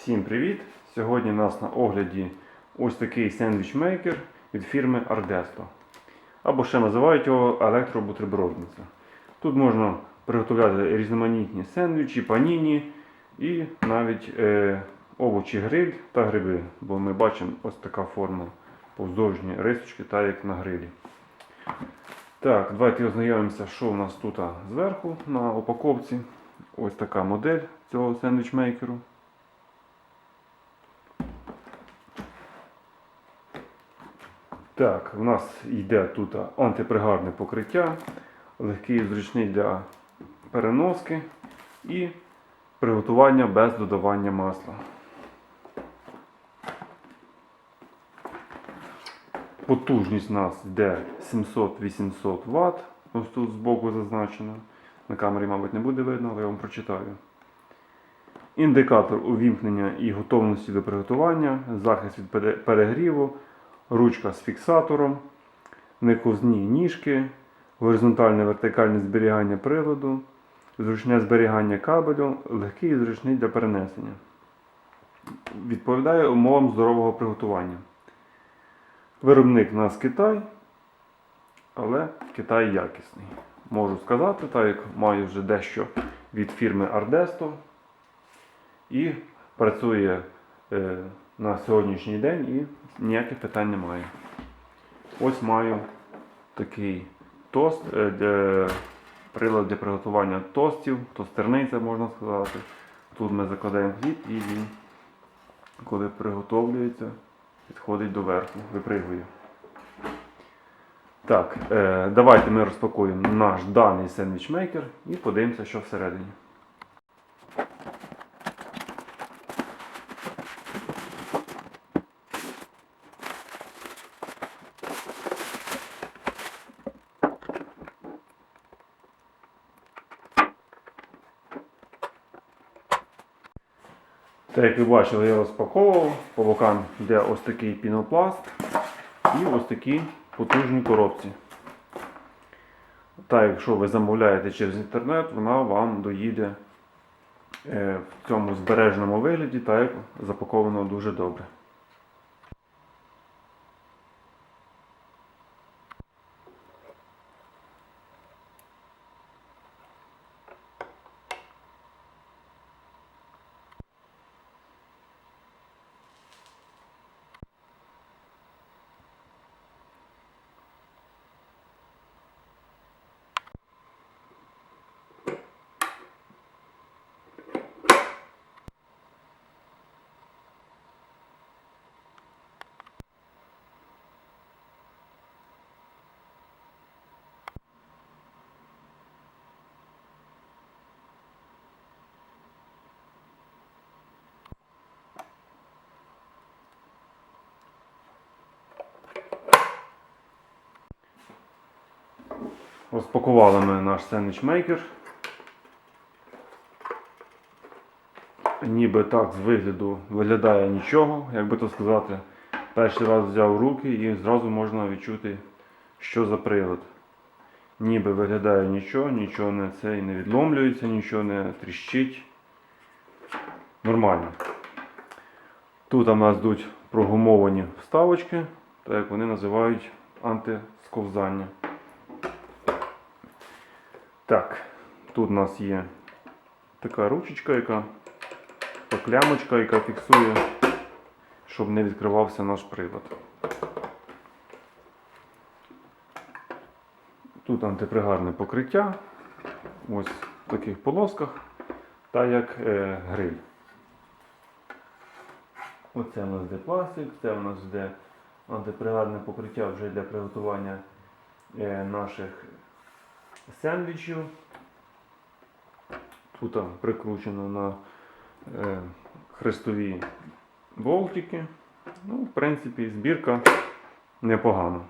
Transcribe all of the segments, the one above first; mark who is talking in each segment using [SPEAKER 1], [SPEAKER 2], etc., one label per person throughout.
[SPEAKER 1] Всім привіт! Сьогодні у нас на огляді ось такий сендвіч-мейкер від фірми Ardesto. Або ще називають його електробутербродниця. Тут можна приготувати різноманітні сендвічі, паніні і навіть е, овочі гриль та гриби. Бо ми бачимо ось така форма повздовжні рисочки, так як на грилі. Так, давайте ознайомимося, що у нас тут зверху на упаковці. Ось така модель цього сендвіч-мейкеру. Так, у нас йде тут антипригарне покриття, легкий і зручний для переноски і приготування без додавання масла. Потужність у нас йде 700-800 Вт. Ось тут збоку зазначено. На камері, мабуть, не буде видно, але я вам прочитаю. Індикатор увімкнення і готовності до приготування, захист від перегріву, ручка з фіксатором, нековзні ніжки, горизонтальне вертикальне зберігання приладу, зручне зберігання кабелю, легкий і зручний для перенесення. Відповідає умовам здорового приготування. Виробник у нас Китай, але Китай якісний. Можу сказати, так як маю вже дещо від фірми Ardesto і працює е, на сьогоднішній день і ніяких питань немає. Ось маю такий тост, е, прилад для приготування тостів, тостерниця можна сказати. Тут ми закладаємо хліб і він, коли приготовлюється, підходить до верху, випригує. Так, е, давайте ми розпакуємо наш даний сендвічмейкер і подивимося, що всередині. Так, як ви бачили, я розпаковував. По бокам йде ось такий пінопласт і ось такі потужні коробці. Та якщо ви замовляєте через інтернет, вона вам доїде е, в цьому збереженому вигляді, так як запаковано дуже добре. Розпакували ми наш сендвічмейкер. Ніби так з вигляду виглядає нічого, як би то сказати. Перший раз взяв руки і зразу можна відчути, що за прилад. Ніби виглядає нічого, нічого не це і не відломлюється, нічого не тріщить. Нормально. Тут у нас йдуть прогумовані вставочки, так як вони називають антисковзання. Так, тут у нас є така ручечка, яка клямочка, яка фіксує, щоб не відкривався наш прилад. Тут антипригарне покриття, ось в таких полосках, та як е, гриль. Оце у нас де пластик, це у нас де антипригарне покриття вже для приготування е, наших сендвічів. Тут прикручено на е, хрестові болтики. Ну, в принципі, збірка непогана.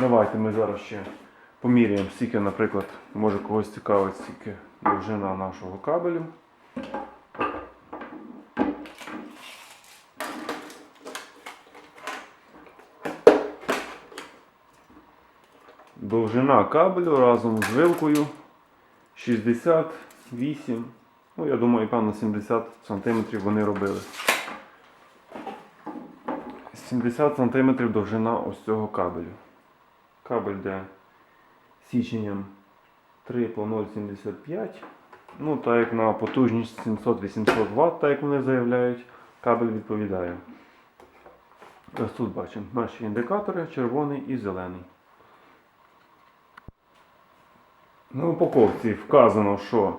[SPEAKER 1] Давайте ми зараз ще поміряємо, скільки, наприклад, може когось цікавить, скільки довжина нашого кабелю. Довжина кабелю разом з вилкою 68, ну я думаю, певно 70 см вони робили. 70 см довжина ось цього кабелю. Кабель йде січенням 3 по 0,75. Ну, так як на потужність 700-800 Вт, так як вони заявляють, кабель відповідає. Ось тут бачимо наші індикатори червоний і зелений. На упаковці вказано, що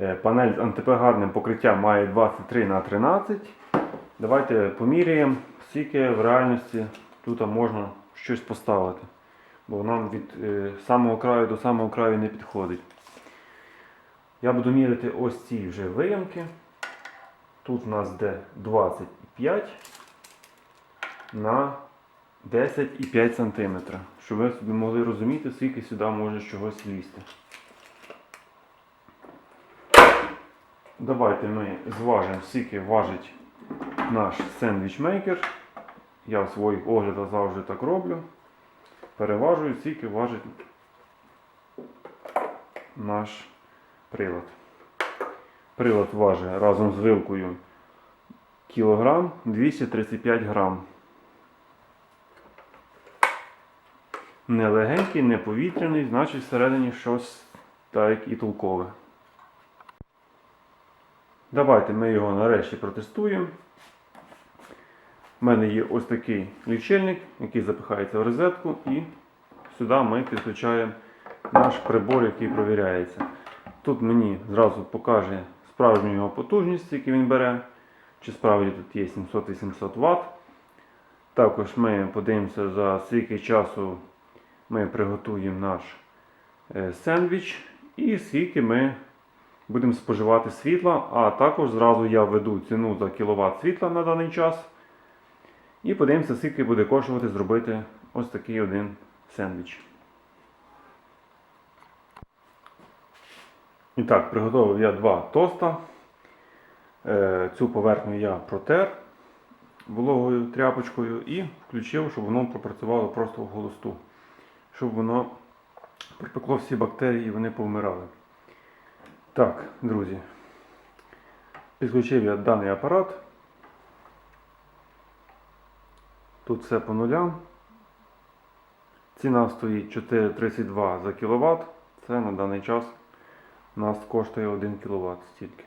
[SPEAKER 1] е, панель з антипригарним покриттям має 23 на 13. Давайте поміряємо, скільки в реальності тут можна щось поставити. Бо нам від е, самого краю до самого краю не підходить. Я буду міряти ось ці вже виямки. Тут у нас де 25 на 10,5 см. Щоб ви собі могли розуміти, скільки сюди може чогось влізти. Давайте ми зважимо, скільки важить наш сендвічмейкер. Я в своїх оглядах завжди так роблю. Переважую, скільки важить наш прилад. Прилад важить разом з вилкою кілограм 235 грам. Не легенький, не повітряний, значить всередині щось так і толкове. Давайте ми його нарешті протестуємо. У мене є ось такий лічильник, який запихається в розетку, і сюди ми підключаємо наш прибор, який провіряється. Тут мені зразу покаже справжню його потужність, яку він бере, чи справді тут є 700-800 Вт. Також ми подивимося за скільки часу ми приготуємо наш е, сендвіч і скільки ми будемо споживати світла, а також зразу я введу ціну за кіловат світла на даний час. І подивимося, скільки буде коштувати зробити ось такий один сендвіч. І так, приготував я два тоста. Е, Цю поверхню я протер вологою тряпочкою і включив, щоб воно пропрацювало просто в холосту. Щоб воно пропекло всі бактерії і вони повмирали. Так, друзі, підключив я даний апарат. Тут все по нулям. Ціна стоїть 4,32 за кВт. Це на даний час у нас коштує 1 кВт стільки.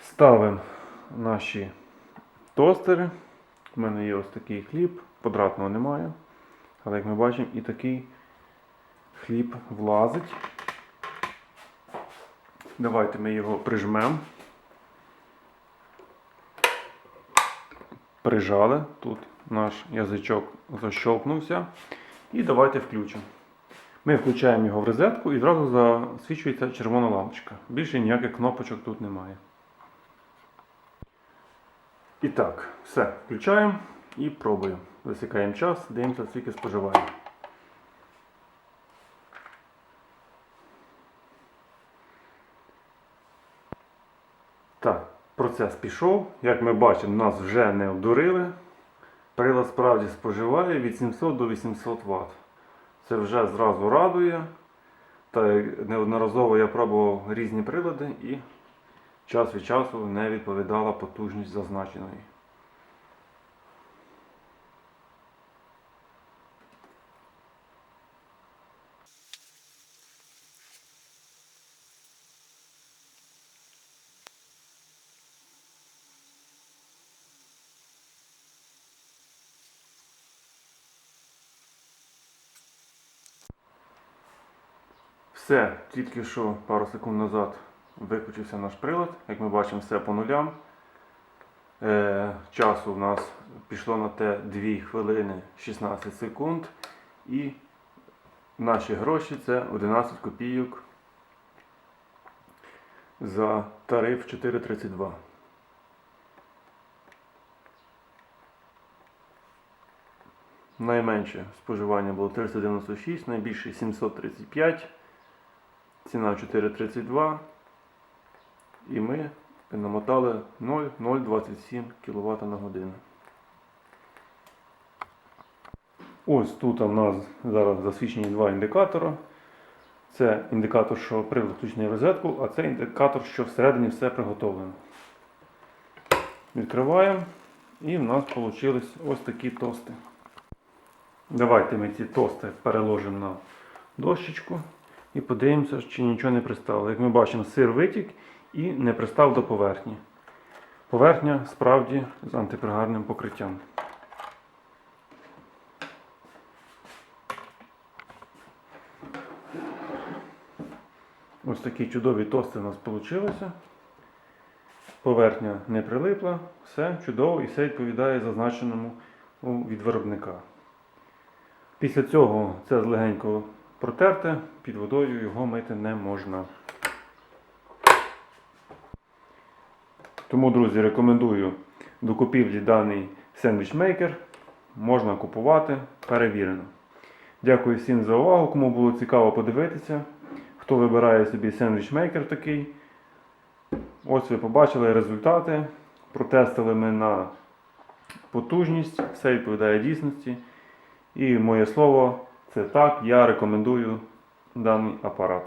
[SPEAKER 1] Ставимо наші тостери. У мене є ось такий хліб, квадратного немає. Але як ми бачимо, і такий хліб влазить. Давайте ми його прижмемо. Прижали. Тут наш язичок защолкнувся. І давайте включимо. Ми включаємо його в розетку і одразу засвічується червона лампочка. Більше ніяких кнопочок тут немає. І так, все, включаємо і пробуємо. Засікаємо час, дивимося, скільки споживаємо. Так, процес пішов. Як ми бачимо, нас вже не обдурили. Прилад справді споживає від 700 до 800 Вт. Це вже зразу радує. Та неодноразово я пробував різні прилади і час від часу не відповідала потужність зазначеної. Все, тільки що пару секунд назад виключився наш прилад. Як ми бачимо, все по нулям. Е, часу в нас пішло на те 2 хвилини 16 секунд. І наші гроші це 11 копійок за тариф 4,32. Найменше споживання було 396, найбільше 735. Ціна 4,32. І ми намотали 0,027 кВт на годину. Ось тут у нас зараз засвічені два індикатора. Це індикатор, що прилад включений в розетку, а це індикатор, що всередині все приготовлено. Відкриваємо і в нас вийшли ось такі тости. Давайте ми ці тости переложимо на дощечку і подивимося, чи нічого не пристало. Як ми бачимо, сир витік і не пристав до поверхні. Поверхня справді з антипригарним покриттям. Ось такі чудові тости у нас вийшли. Поверхня не прилипла, все чудово і все відповідає зазначеному від виробника. Після цього це легенько протерте, під водою його мити не можна. Тому, друзі, рекомендую до купівлі даний сендвічмейкер. Можна купувати перевірено. Дякую всім за увагу. Кому було цікаво подивитися, хто вибирає собі сендвічмейкер такий. Ось ви побачили результати. Протестили ми на потужність, все відповідає дійсності. І моє слово це так, я рекомендую даний апарат.